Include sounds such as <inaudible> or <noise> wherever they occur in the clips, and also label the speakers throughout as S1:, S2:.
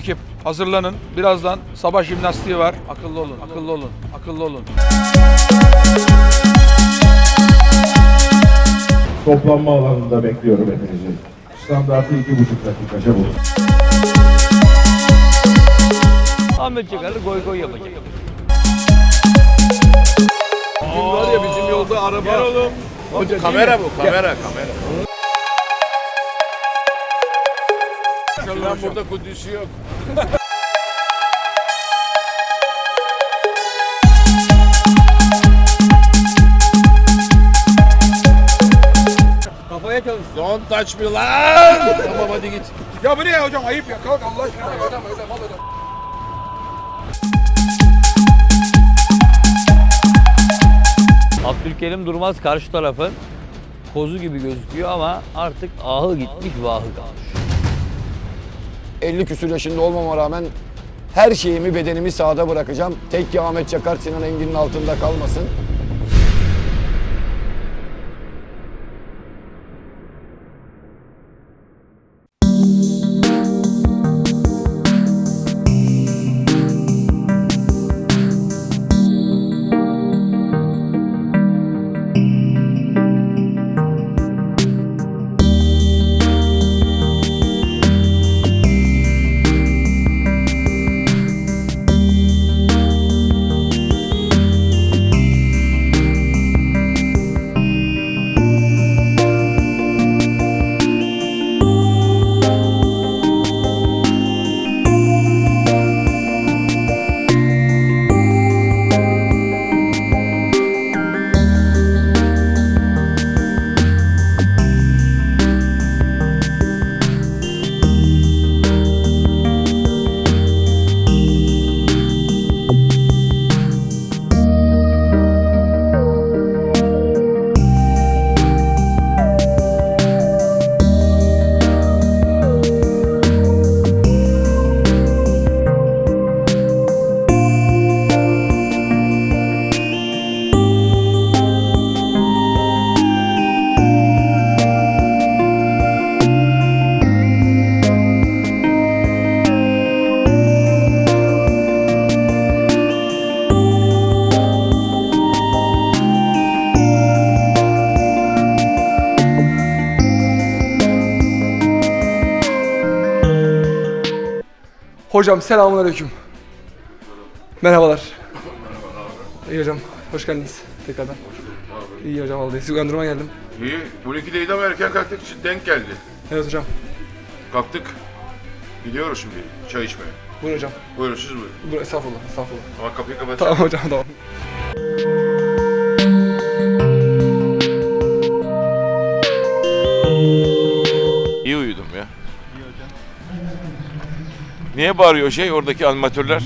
S1: ekip hazırlanın. Birazdan sabah jimnastiği var. Akıllı olun, akıllı olun, akıllı olun.
S2: Toplanma alanında bekliyorum hepinizi. Standartı iki buçuk dakika çabuk.
S3: Ahmet Çakar'ı goy goy yapacak.
S4: Var ya bizim yolda araba. Gel oğlum. kamera bu, kamera, kamera. Lan burada kudüsü yok.
S3: Kafaya çalış.
S4: Don't touch me lan. tamam hadi git.
S1: Ya bu ne ya hocam? Ayıp ya. Kalk Allah aşkına.
S3: Abdülkerim Durmaz karşı tarafın kozu gibi gözüküyor ama artık ahı gitmiş vahı kalmış.
S5: 50 küsur yaşında olmama rağmen her şeyimi bedenimi sahada bırakacağım. Tek ki Ahmet Çakar Sinan Engin'in altında kalmasın.
S6: Hocam selamünaleyküm. Merhabalar. İyi hocam. Hoş geldiniz tekrardan. İyi hocam vallahi. Sizi uyandırmaya geldim.
S4: İyi. 12'deydi ama erken kalktık için denk geldi.
S6: Evet hocam.
S4: Kalktık. Gidiyoruz şimdi çay içmeye.
S6: Buyurun hocam.
S4: Buyurun siz buyurun.
S6: Buyurun estağfurullah. Estağfurullah.
S4: Ama kapıyı kapatacağım.
S6: Tamam hocam tamam.
S4: İyi uyudum ya. Niye bağırıyor şey oradaki animatörler?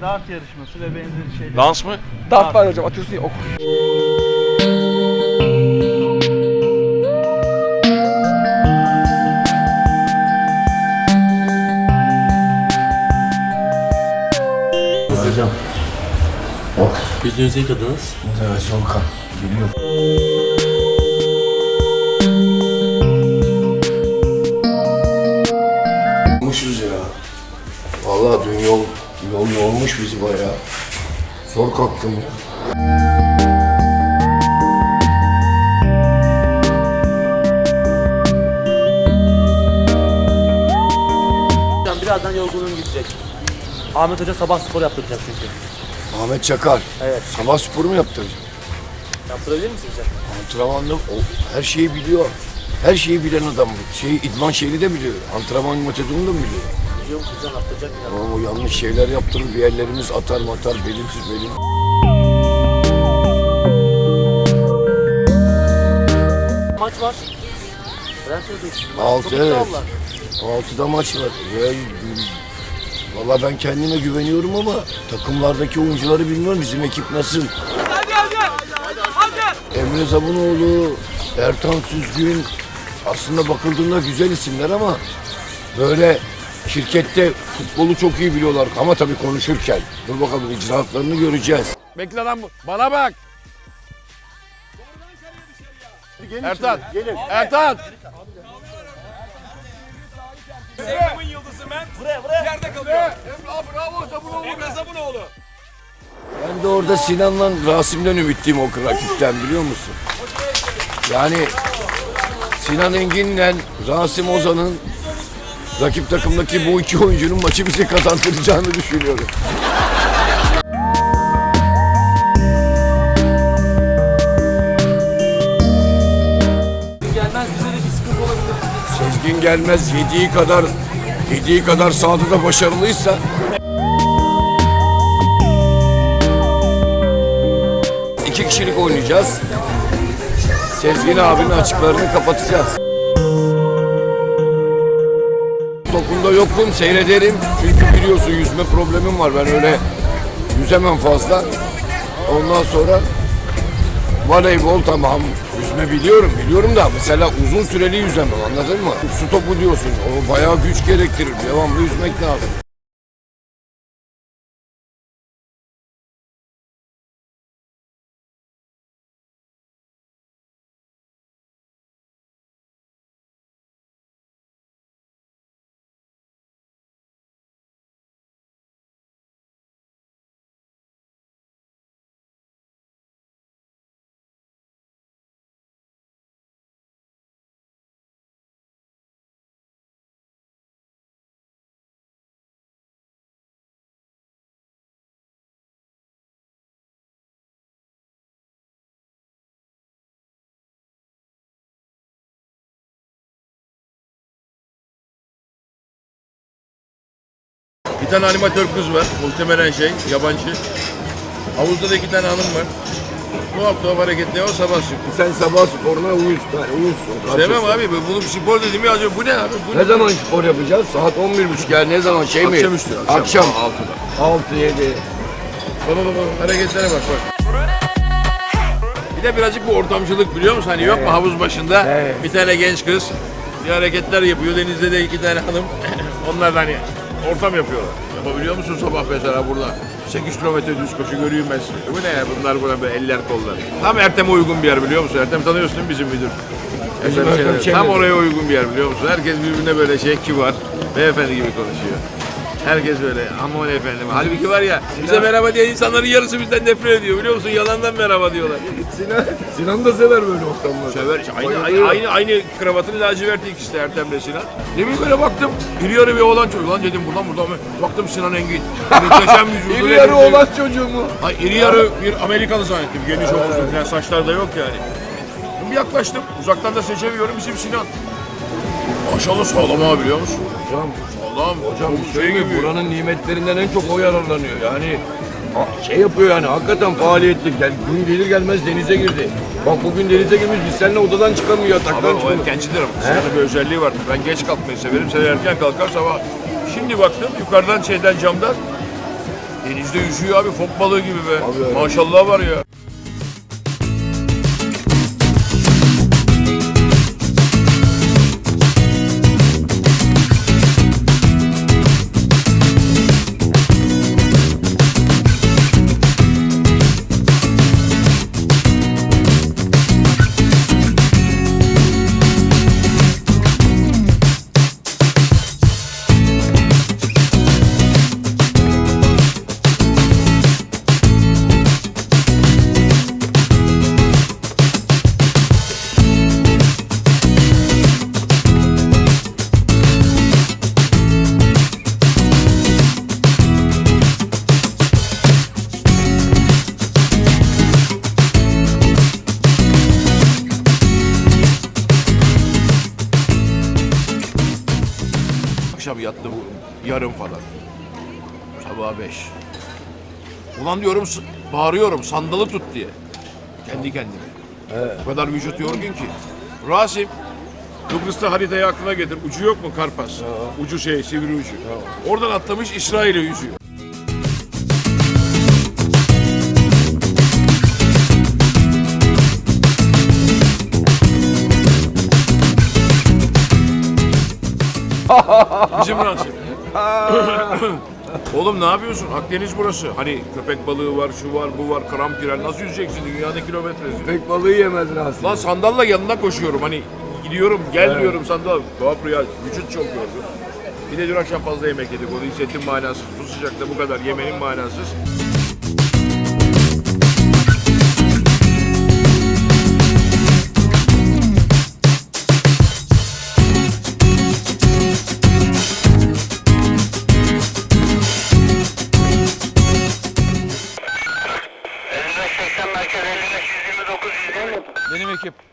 S7: Dart yarışması ve benzeri şeyler.
S4: Dans mı?
S6: Dart var hocam atıyorsun ya ok.
S8: Hocam. Yüzünüzü yıkadınız.
S5: Evet Volkan. Geliyor. Yormuş bizi bayağı. Zor kalktım ya.
S8: Hocam birazdan yorgunluğum gidecek. Ahmet Hoca sabah spor yaptıracak çünkü.
S5: Ahmet Çakar.
S8: Evet.
S5: Sabah sporu mu yaptıracak?
S8: Yaptırabilir misiniz hocam?
S5: Antrenmanda o her şeyi biliyor. Her şeyi bilen adam bu. Şey, idman şeyini de biliyor. Antrenman metodunu da biliyor.
S8: Musun hocam yaptıracak biraz.
S5: Ama o yanlış şeyler yaptırır. Bir yerlerimiz atar matar belirsiz belin.
S8: Maç var. Neden söylüyorsunuz?
S5: Altı, evet. Altıda maç var. Ya, Valla ben kendime güveniyorum ama takımlardaki oyuncuları bilmiyorum. Bizim ekip nasıl? Emre Zabunoğlu, Ertan Süzgün aslında bakıldığında güzel isimler ama böyle şirkette futbolu çok iyi biliyorlar ama tabii konuşurken. Dur bakalım icraatlarını göreceğiz.
S4: Bekle lan bu. Bana bak. Ertan. Ertan.
S5: Ben de orada Sinan'la Rasim'den ümitliyim o rakipten biliyor musun? Yani Sinan Engin'le Rasim Ozan'ın rakip takımdaki bu iki oyuncunun maçı bize kazandıracağını düşünüyorum. Sezgin gelmez yediği kadar yediği kadar sahada da başarılıysa iki kişilik oynayacağız. Sezgin abinin açıklarını kapatacağız. Topunda yokum seyrederim. Çünkü biliyorsun yüzme problemim var. Ben öyle yüzemem fazla. Ondan sonra voleybol tamam. Yüzme biliyorum biliyorum da mesela uzun süreli yüzemem anladın mı? Su topu diyorsun o bayağı güç gerektirir. Devamlı yüzmek lazım.
S4: Bir tane animatör kız var. Muhtemelen şey, yabancı. Havuzda da iki tane hanım var. Tuhaf tuhaf hareketler o sabah çıktı.
S5: Sen sabah sporuna uyuz. Uyuzsun.
S4: Demem abi bu- bunu spor dedim ya acaba bu ne abi? Bu
S5: Ne zaman spor yapacağız? Saat 11.30 yani ne zaman şey mi?
S4: Akşamüstü.
S5: Akşam.
S4: 6'da.
S5: 6 7.
S4: Baba baba hareketlere bak bak. Bir de birazcık bu ortamcılık biliyor musun? Hani yok mu havuz başında
S5: Evet.
S4: bir tane genç kız bir hareketler yapıyor. Denizde de iki tane hanım. <laughs> Onlar da hani ortam yapıyorlar. Yapabiliyor musun sabah mesela burada? 8 kilometre düz koşu görüyorum ben sizi. Bu ne ya? Bunlar buna böyle eller kollar. Tam Ertem'e uygun bir yer biliyor musun? Ertem tanıyorsun değil mi bizim müdür?
S5: Bizim
S4: Ertem. Tam oraya uygun bir yer biliyor musun? Herkes birbirine böyle şey kibar, beyefendi gibi konuşuyor. Herkes böyle aman efendim. Halbuki var ya bize merhaba diye insanların yarısı bizden nefret ediyor biliyor musun? Yalandan merhaba diyorlar.
S5: Sinan, Sinan da sever böyle ortamları.
S4: Sever. Aynı, aynı, aynı, aynı kravatını lacivert ilk işte Ertem'le Sinan. Demin böyle baktım. İri yarı bir oğlan çocuğu. Lan dedim buradan buradan. Baktım Sinan Engin. <laughs> Muhteşem vücudu.
S5: İri yarı olan çocuğu mu?
S4: Ay, iri yarı bir Amerikalı zannettim. Geniş omuzlu falan saçlar da yok yani. Bir yaklaştım. Uzaktan da seçemiyorum bizim Sinan. Maşallah sağlam ha biliyor musun?
S5: Hocam,
S4: Sağlam.
S5: hocam
S4: Çok
S5: şey gibi buranın nimetlerinden en çok o yararlanıyor. Yani şey yapıyor yani hakikaten faaliyetli. Gel, gün gelir gelmez denize girdi. Bak bugün denize girmiş biz seninle odadan çıkamıyor
S4: Ama
S5: yataktan
S4: o
S5: çıkamıyor.
S4: erkencidir ama. Bir özelliği vardır. Ben geç kalkmayı severim. Sen erken kalkar sabah. Şimdi baktım yukarıdan şeyden camdan. Denizde yüzüyor abi fok balığı gibi be.
S5: Abi öyle.
S4: Maşallah var ya. Ulan diyorum s- bağırıyorum sandalı tut diye. Kendi kendime. O kadar vücut yorgun ki. Rasim Kıbrıs'ta haritayı aklına getir. Ucu yok mu Karpas? Ucu şey sivri ucu. Oradan atlamış İsrail'e yüzüyor. Bizim Rasim. <laughs> <laughs> Oğlum ne yapıyorsun? Akdeniz burası. Hani köpek balığı var, şu var, bu var, karampiren. Nasıl yüzeceksin? Dünyada kilometresi.
S5: Pek balığı yemez Rasim.
S4: Lan sandalla yanına koşuyorum. Hani gidiyorum, gel diyorum sandal. Tuhaf rüya. Vücut çok yorgun. Bir de dün akşam fazla yemek yedik. Onu hissettim manasız. Bu sıcakta bu kadar yemenin manasız.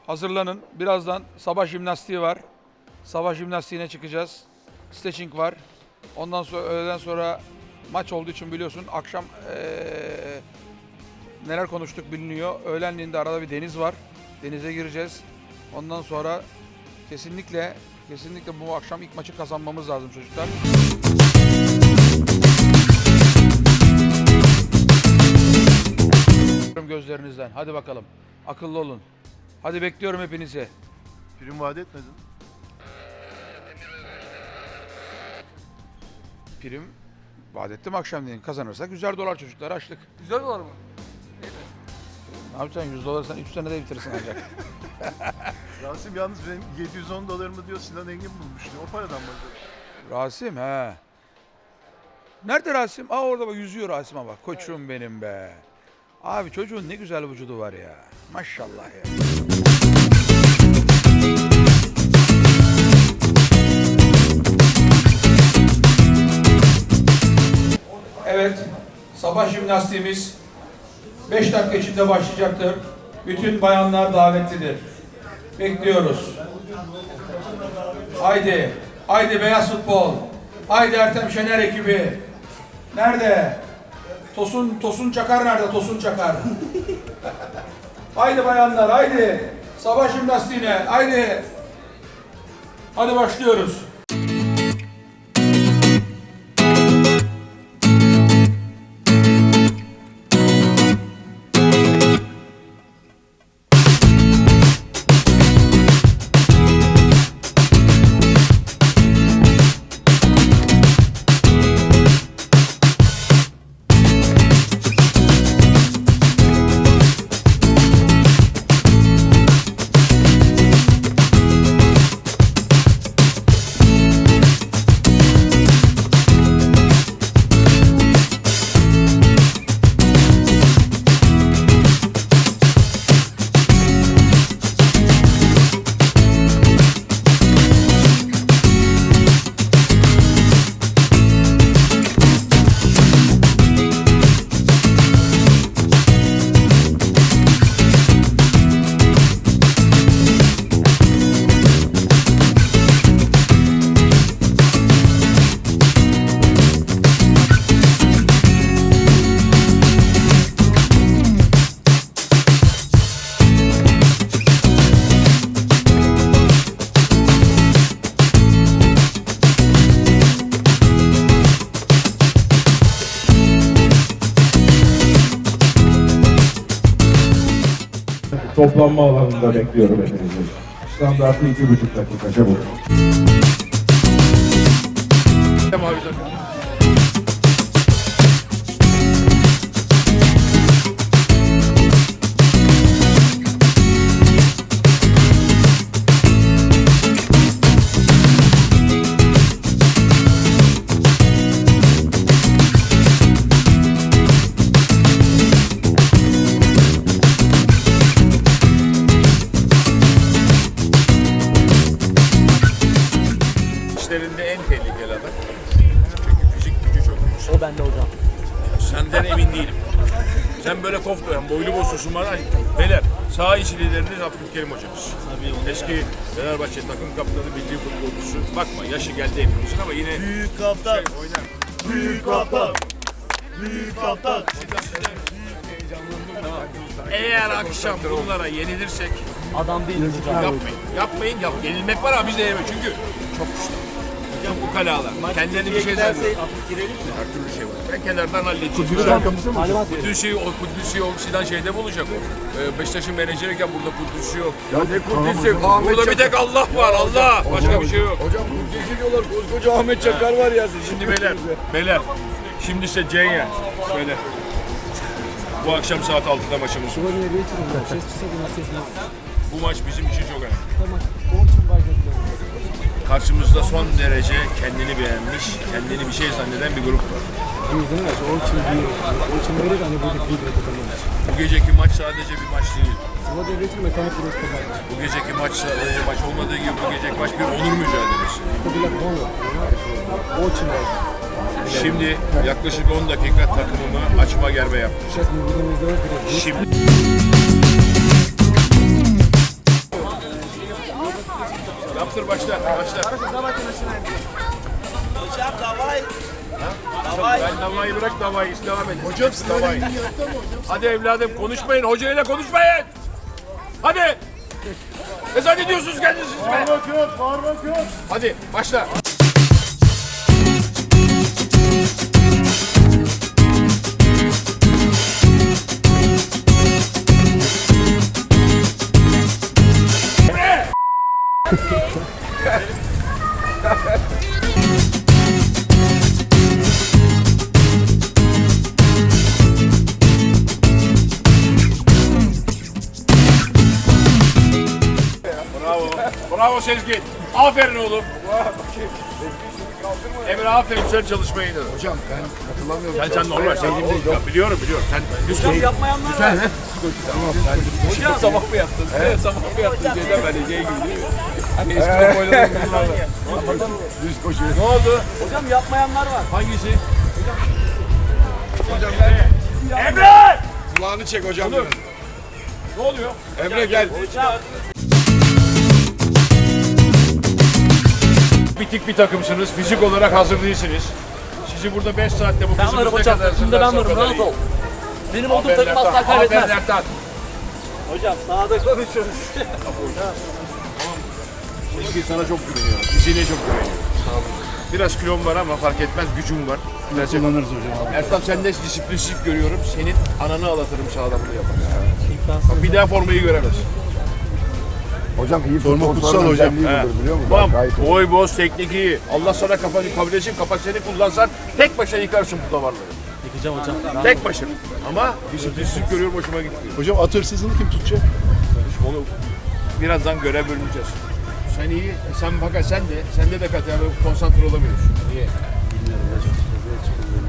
S1: Hazırlanın. Birazdan sabah jimnastiği var. Sabah jimnastiğine çıkacağız. Stretching var. Ondan sonra öğleden sonra maç olduğu için biliyorsun akşam eee, neler konuştuk biliniyor. Öğlenliğinde arada bir deniz var. Denize gireceğiz. Ondan sonra kesinlikle kesinlikle bu akşam ilk maçı kazanmamız lazım çocuklar. gözlerinizden. Hadi bakalım. Akıllı olun. Hadi bekliyorum hepinizi.
S7: Prim vaat etmedin.
S1: Prim vaat ettim akşamleyin kazanırsak 100 dolar çocuklar açlık.
S6: Güzel dolar mı?
S1: Ne yapacaksın 100 dolar sen 3 senede bitirirsin ancak. <laughs> <laughs>
S7: Rasim yalnız benim 710 dolarımı diyor Sinan Engin bulmuştu. O paradan mı?
S1: Rasim he. Nerede Rasim? Aa orada bak yüzüyor Rasim'e bak. Koçum benim be. Abi çocuğun ne güzel vücudu var ya. Maşallah ya. Evet, sabah jimnastiğimiz 5 dakika içinde başlayacaktır. Bütün bayanlar davetlidir. Bekliyoruz. Haydi, haydi beyaz futbol. Haydi Ertem Şener ekibi. Nerede? Tosun Tosun Çakar nerede? Tosun Çakar. haydi bayanlar, haydi. Sabah jimnastiğine, haydi. Hadi başlıyoruz.
S2: Toplanma alanında bekliyorum hepinizi. Standartı iki buçuk dakika çabuk.
S4: Takım. Adam. Çünkü fizik gücü çok yüksek.
S8: O bende hocam.
S4: Senden emin değilim. Sen böyle kofta yani boylu boşlusun bana. Beyler sağ içi lideriniz Abdülkerim hocamız. Eski Fenerbahçe takım kaptanı bildiği futbolcusu. Bakma yaşı geldi hepimizin ama yine
S7: Büyük kaptan.
S4: şey, oynar.
S7: Büyük kaptan. Büyük kaptan.
S4: Eğer akşam bunlara yenilirsek
S8: Adam değil hocam.
S4: yapmayın. Yapmayın yap. Yenilmek var ama biz de. Çünkü çok güçlü. Ukalalar. Kendilerini bir şey zannediyor. Her türlü şey var. Ben kenardan halledeceğim.
S8: Talimat
S4: Kudüs'ü, o Kudüs'ü o Sinan şeyde bulacak o. Ee, Beşiktaş'ın menajeriyken burada Kudüs'ü yok.
S5: Ya ne Kudüs'ü?
S4: Burada bir tek Allah var Allah. Başka bir şey yok.
S5: Hocam Kudüs'ü diyorlar. Koskoca Ahmet Çakar var ya.
S4: Şimdi beyler, beyler Şimdi ise Cenya. Söyle. Bu akşam saat 6'da maçımız. Bu maç bizim için çok önemli. Karşımızda son derece kendini beğenmiş, kendini bir şey zanneden bir grup var. Bu geceki maç sadece bir maç değil. Bu geceki maç sadece maç olmadığı gibi bu geceki maç bir onur mücadelesi. Şimdi yaklaşık 10 dakika takımımı açma germe yaptım. Şimdi Yaptır başla, başla. Hocam davay. Ben davayı bırak davayı, devam edin. Hocam davayı. Hadi evladım konuşmayın, hocayla konuşmayın. Hadi. Ne zannediyorsunuz kendinizi be?
S7: Parmak yok, parmak yok.
S4: Hadi başla. Bravo. <laughs> Sezgin. Aferin oğlum. Emre aferin sen çalışmayı.
S5: Hocam ben katılamıyorum.
S4: Sen sen normal. Sen, ya, biliyorum biliyorum. Sen lütfen.
S8: Yapmayanlar var.
S6: Sabah mı yaptın? Evet. Sabah mı yaptın? Şeyden ben Ege'ye gibi. <laughs> Hani eskiden oynadığım bunlarla.
S5: Düz koşuyor.
S4: Ne oldu?
S8: Hocam yapmayanlar var.
S4: Hangisi? Emre!
S5: Kulağını çek hocam.
S4: Ne oluyor?
S5: Emre gel.
S4: Bitik bir takımsınız. Fizik olarak hazır değilsiniz. Sizi burada 5 saatte bu
S8: Ben
S4: kızımız
S8: varım
S4: ne
S8: hocam.
S4: kadar
S8: Şimdi ben varım. Rahat ol. Benim olduğum takım asla kaybetmez.
S4: Ertan.
S8: Hocam sahada konuşuyoruz. <laughs>
S4: Sezgin sana çok güveniyorum. Fiziğine çok güveniyorum. Biraz kilom var ama fark etmez gücüm var.
S7: Kullanırız hocam.
S4: Ertan sen de disiplinsiz görüyorum. Senin ananı ağlatırım sağdan bunu. Bak bir daha formayı göremez.
S5: Hocam iyi futbol
S7: kutsal hocam.
S5: budur, biliyor musun?
S4: Tamam. Boy boz teknik iyi. Allah sana kafanı kabul etsin. Kapak seni kullansan tek başına yıkarsın bu damarları.
S8: Yıkacağım hocam.
S4: Tek başına. Ama disiplinsiz görüyorum hoşuma gitti.
S7: Hocam at hırsızını kim tutacak?
S4: Onu birazdan görev bölüneceğiz. Sen iyi, sen fakat sen de, sende de katı konsantre olamıyorsun. Niye?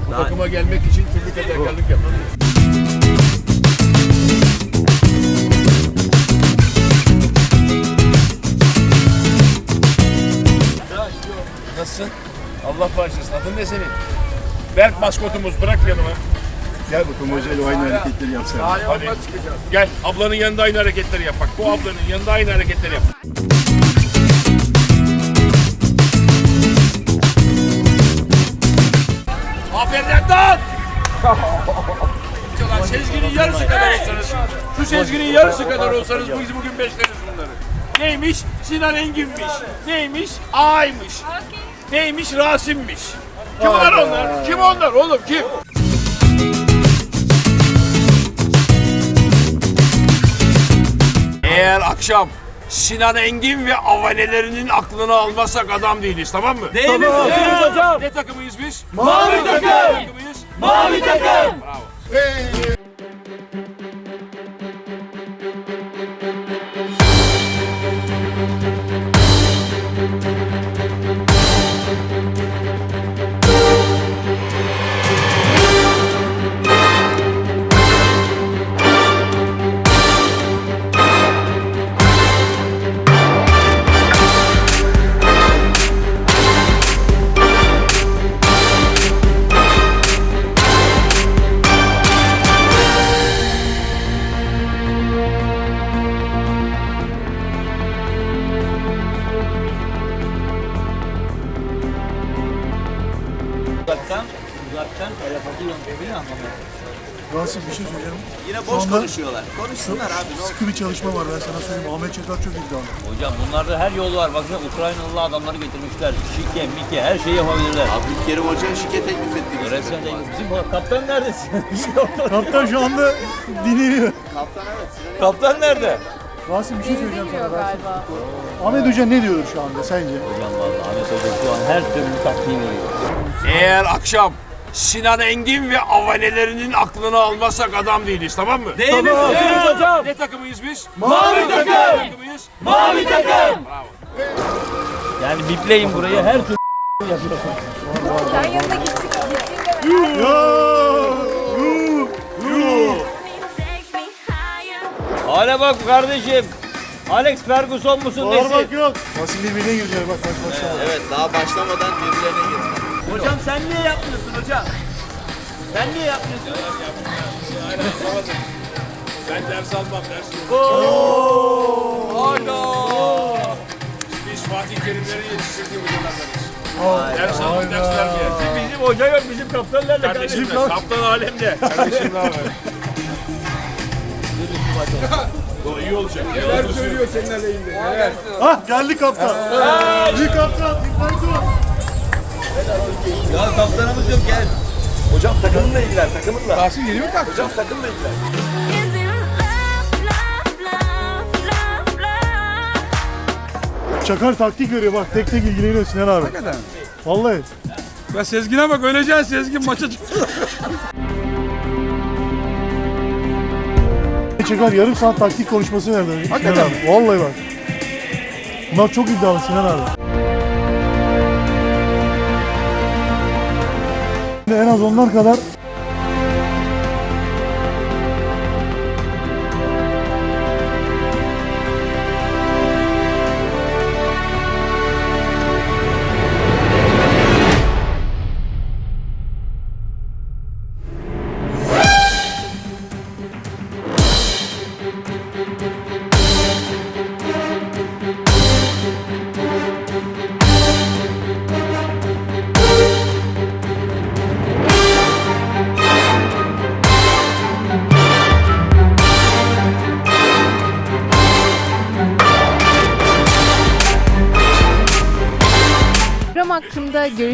S4: Bu takıma gelmek için türlü fedakarlık yapman Nasılsın? Allah bağışlasın. Adın ne senin? Berk maskotumuz. Bırak yanıma.
S7: Gel bakalım hocayla aynı hareketleri yapsana.
S4: Hadi. Gel ablanın yanında aynı hareketleri yap. Bak bu ablanın yanında aynı hareketleri yap. Aferin Ertan! Ulan Sezgin'in yarısı kadar olsanız, şu Sezgin'in yarısı kadar olsanız biz bugün beşleriz bunları. Neymiş? Sinan Engin'miş. Neymiş? A'ymış. Neymiş? Rasim'miş. Kim onlar onlar? Kim onlar oğlum kim? Eğer akşam Sinan Engin ve avanelerinin aklını almazsak adam değiliz tamam mı?
S8: Değil mi? Değiliz hocam.
S4: Ne takımıyız biz?
S8: Mavi takım.
S4: Ne takımıyız?
S8: Mavi takım.
S4: Bravo.
S3: Uzaktan, Baksana Ukraynalı adamları getirmişler. Şike, mike her şeyi yapabilirler.
S9: Abdülkerim Hoca'ya şike teklif ettik.
S3: Resmen de bizim kaptan neredesin? <laughs>
S7: Kaptan şu anda dinliyor.
S9: Kaptan evet. Sinan
S3: kaptan nerede?
S7: Rasim bir şey söyleyeceğim sana. Rasim. Ahmet Hoca ne diyor şu anda sence?
S3: Hocam vallahi Ahmet Hoca şu an her türlü taktiği veriyor.
S4: Eğer akşam Sinan Engin ve avalelerinin aklını almazsak adam değiliz tamam mı?
S3: Değiliz hocam.
S4: Ne takımıyız biz?
S3: Mavi takım.
S4: takımıyız?
S3: Mavi takım. Yani bipleyin burayı her türlü
S10: Sen yanına gittik.
S3: Hale bak kardeşim. Alex Ferguson musun nesin?
S7: yok. Basın birbirine giriyor bak bak başlama.
S9: Evet daha başlamadan birbirlerine girdi.
S3: Hocam sen niye yapmıyorsun hocam? Sen niye yapmıyorsun?
S4: Ben ders almam ders Biz Fatih Terimleri yetiştirdiğim hocalardanız. Ders almam ders vermeyen.
S3: Bizim hoca yok, bizim kaptan nerede
S4: Kardeşim de, kaptan alemde. Kardeşim ne haber? O iyi olacak. Neler söylüyor senin aleyhinde? Neler?
S7: Hah geldi kaptan. İyi kaptan. Dikkatli ol.
S3: Ya kaptanımız yok gel.
S6: Hocam takımınla ilgilen takımınla.
S1: Yeni mi kalktı?
S6: Hocam takımla ilgilen.
S7: Çakar taktik veriyor bak tek tek ilgileniyor Sinan abi.
S1: Hakikaten.
S7: Vallahi.
S1: Ya Sezgin'e bak öleceksin Sezgin maça çıktı. <laughs>
S7: Çakar yarım saat taktik konuşması verdi. Sinan
S1: Hakikaten
S7: abi. Vallahi bak. Bunlar çok iddialı Sinan abi. En az onlar kadar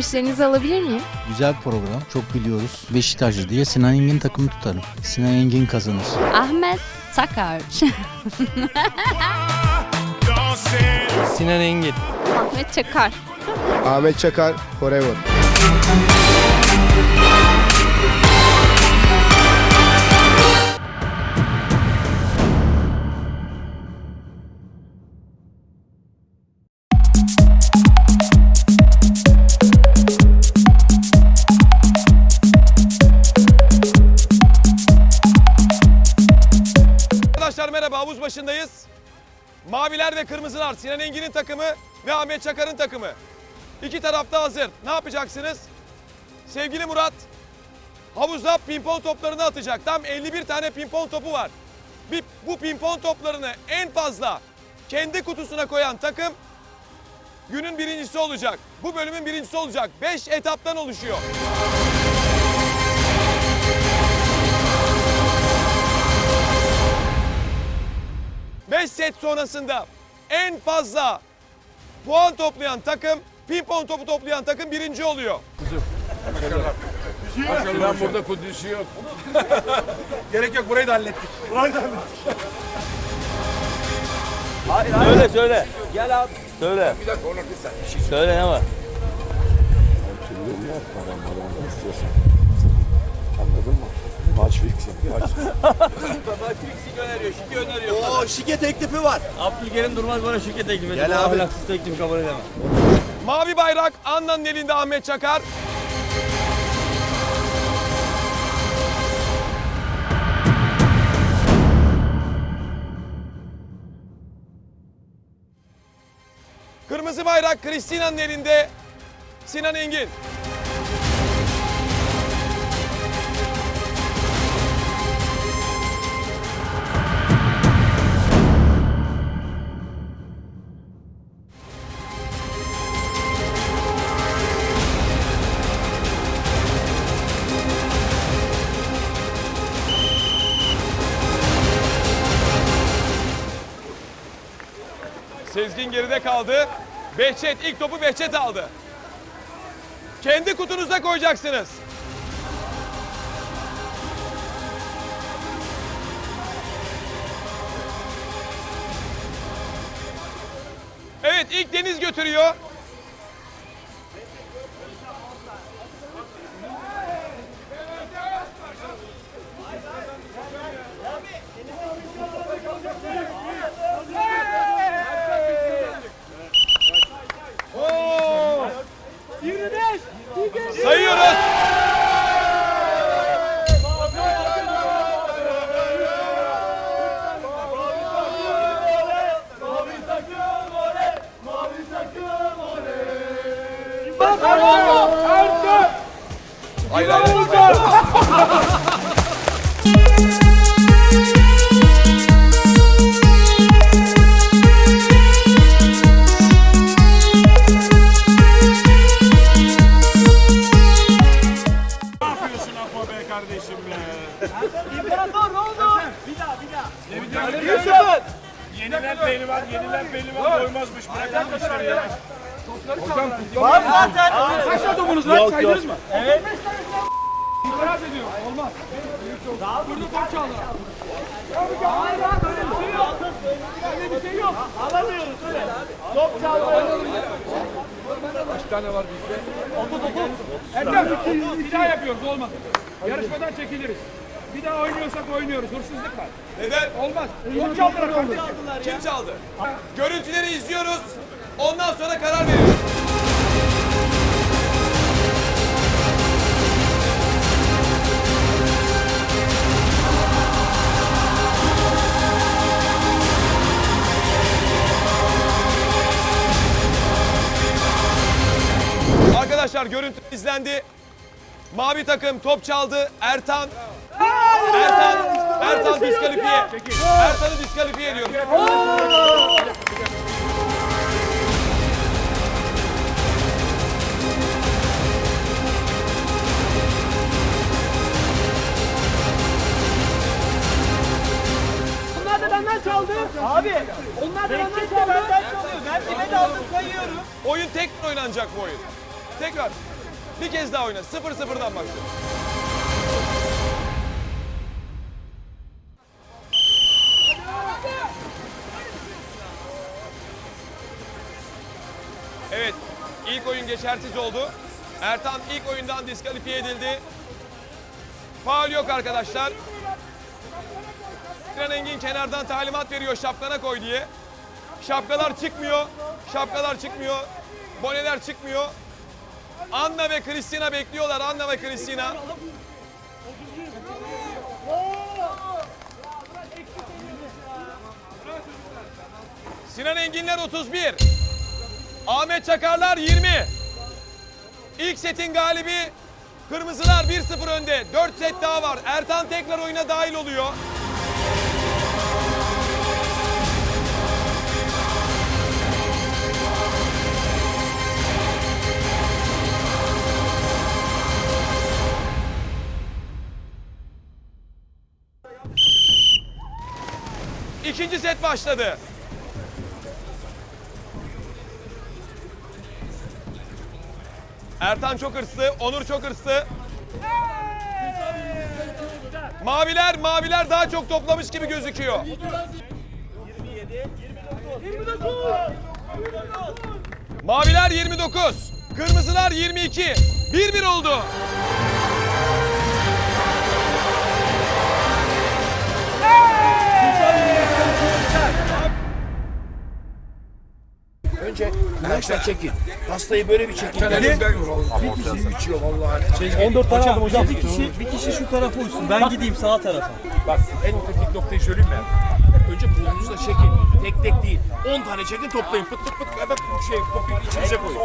S10: görüşlerinizi alabilir miyim?
S11: Güzel program. Çok biliyoruz. Beşiktaşlı diye Sinan Engin takımı tutarım. Sinan Engin kazanır.
S10: Ahmet Sakar. <laughs>
S3: Sinan Engin.
S10: Ahmet Çakar.
S5: Ahmet Çakar forever.
S6: Maviler ve kırmızılar Sinan Engin'in takımı ve Ahmet Çakar'ın takımı. İki tarafta hazır. Ne yapacaksınız? Sevgili Murat havuza pimpon toplarını atacak. Tam 51 tane pimpon topu var. Bir, bu pimpon toplarını en fazla kendi kutusuna koyan takım günün birincisi olacak. Bu bölümün birincisi olacak. 5 etaptan oluşuyor. Beş set sonrasında en fazla puan toplayan takım, pimpon topu toplayan takım birinci oluyor.
S4: Sinan burada kudüsü yok. <laughs>
S1: Gerek yok burayı da hallettik.
S3: Söyle söyle. Gel abi. Söyle.
S4: Bir dakika ona kız sen.
S3: Söyle ne var?
S9: Oo şike teklifi var.
S3: Abdülkerim Durmaz bana şirket teklif etti.
S9: Gel abi.
S3: Ahlaksız teklif kabul edemem.
S6: Mavi bayrak Anna'nın elinde Ahmet Çakar. Kırmızı bayrak Kristina'nın elinde Sinan Engin. Sezgin geride kaldı. Behçet ilk topu Behçet aldı. Kendi kutunuza koyacaksınız. Evet ilk Deniz götürüyor. Hayır hayır. hayır.
S1: Oynuyoruz. Hırsızlık var.
S6: Neden?
S1: Olmaz. Top çaldılar kardeşim.
S6: Kim çaldı? Görüntüleri izliyoruz. Ondan sonra karar veriyoruz. Arkadaşlar görüntü izlendi. Mavi takım top çaldı. Ertan Ertan Ertan diskalifiye. Ertan'ı diskalifiye ediyoruz.
S9: Onlar da benden çaldı. Abi. Onlar da benden çaldı. Benden çalıyor. Ben aldım sayıyorum.
S6: Oyun tekrar oynanacak bu oyun. Tekrar. Bir kez daha oyna. 0-0'dan başlıyor. Evet. ilk oyun geçersiz oldu. Ertan ilk oyundan diskalifiye edildi. Faul yok arkadaşlar. Sinan Engin kenardan talimat veriyor şapkana koy diye. Şapkalar çıkmıyor. Şapkalar çıkmıyor. Boneler çıkmıyor. Anna ve Kristina bekliyorlar. Anna ve Kristina. Sinan Enginler 31. Ahmet Çakarlar 20. İlk setin galibi Kırmızılar 1-0 önde. 4 set daha var. Ertan tekrar oyuna dahil oluyor. İkinci set başladı. Ertan çok hırslı, Onur çok hırslı. Maviler, maviler daha çok toplamış gibi gözüküyor. Maviler 29, kırmızılar 22. 1-1 oldu.
S4: Önce Arkadaşlar çekin. Hastayı böyle bir çekin.
S5: Bir kişi içiyor vallahi.
S8: 14 tane aldım hocam. Bir kişi, bir kişi şu tarafa uçsun. Ben gideyim sağ tarafa.
S4: Bak en kritik noktayı söyleyeyim mi? Önce burnunuzla çekin. Tek tek değil. 10 tane çekin toplayın. Pıt pıt pıt. Hemen şey kopyayı içinize koyun.